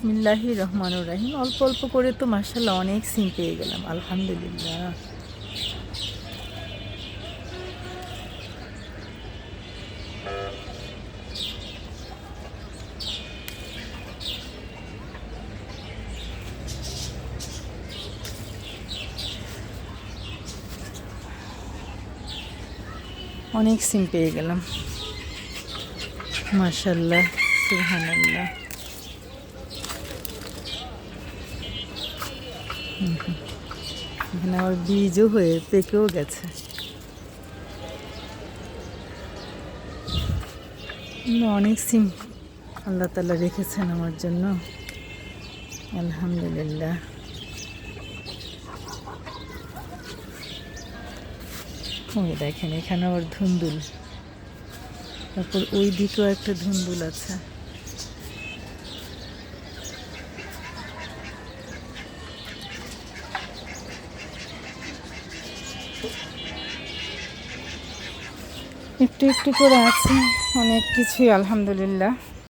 বিসমিল্লাহি রহমান রাহিম। অল্প অল্প করে তো মার্শাল্লাহ অনেক সিম পেয়ে গেলাম, আলহামদুলিল্লাহ। অনেক সিম পেয়ে গেলাম। মার্শাল্লাহ সুবহানাল্লাহ। এখানে আবার বীজও হয়ে পেকেও গেছে। অনেক সিম আল্লাহ তালা রেখেছেন আমার জন্য। আলহামদুলিল্লাহ। ওই দেখেন, এখানে আবার ধুন্দুল। তারপর ওই দিকেও একটা ধুন্দুল আছে। একটু একটু করে আছে অনেক কিছুই আলহামদুলিল্লাহ।